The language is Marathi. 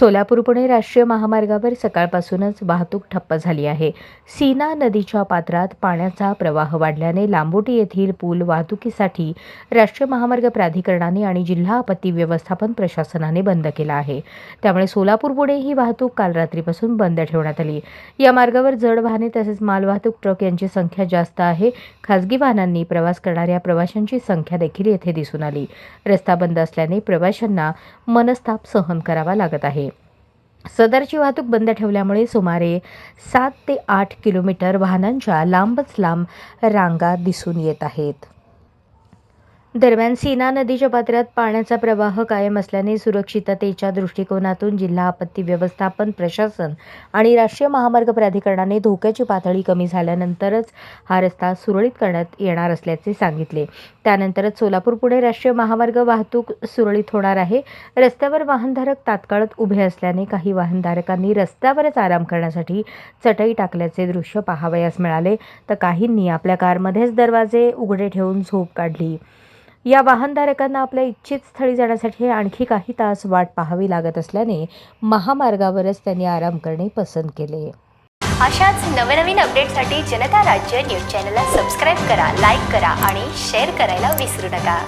सोलापूर पुणे राष्ट्रीय महामार्गावर सकाळपासूनच वाहतूक ठप्प झाली आहे. सीना नदीच्या पात्रात पाण्याचा प्रवाह वाढल्याने लांबोटी येथील पूल वाहतुकीसाठी राष्ट्रीय महामार्ग प्राधिकरणाने आणि जिल्हा आपत्ती व्यवस्थापन प्रशासनाने बंद केला आहे. त्यामुळे सोलापूर पुणे ही वाहतूक काल रात्रीपासून बंद ठेवण्यात आली. या मार्गावर जड वाहने तसेच मालवाहतूक ट्रक यांची संख्या जास्त आहे. खासगी वाहनांनी प्रवास करणाऱ्या प्रवाशांची संख्या देखील येथे दिसून आली. रस्ता बंद असल्याने प्रवाशांना मनस्ताप सहन करावा लागत आहे. सदरची वाहतूक बंद ठेवल्यामुळे सुमारे सात ते आठ किलोमीटर वाहनांच्या लांबच लांब रांगा दिसून येत आहेत. दरम्यान सीना नदीच्या पात्रात पाण्याचा प्रवाह कायम असल्याने सुरक्षिततेच्या दृष्टिकोनातून जिल्हा आपत्ती व्यवस्थापन प्रशासन आणि राष्ट्रीय महामार्ग प्राधिकरणाने धोक्याची पातळी कमी झाल्यानंतरच हा रस्ता सुरळीत करण्यात येणार असल्याचे सांगितले. त्यानंतरच सोलापूर पुणे राष्ट्रीय महामार्ग वाहतूक सुरळीत होणार आहे. रस्त्यावर वाहनधारक तात्काळात उभे असल्याने काही वाहनधारकांनी रस्त्यावरच आराम करण्यासाठी चटई टाकल्याचे दृश्य पाहावयास मिळाले. तर काहींनी आपल्या कारमध्येच दरवाजे उघडे ठेवून झोप काढली. या वाहनधारकांना आपल्या इच्छित स्थळी जाण्यासाठी आणखी काही तास वाट पाहावी लागत असल्याने महामार्गावरच त्यांनी आराम करणे पसंत केले. अशाच नवनवीन अपडेटसाठी जनता राज्य न्यूज चॅनलला सबस्क्राईब करा लाईक करा आणि शेअर करायला विसरू नका.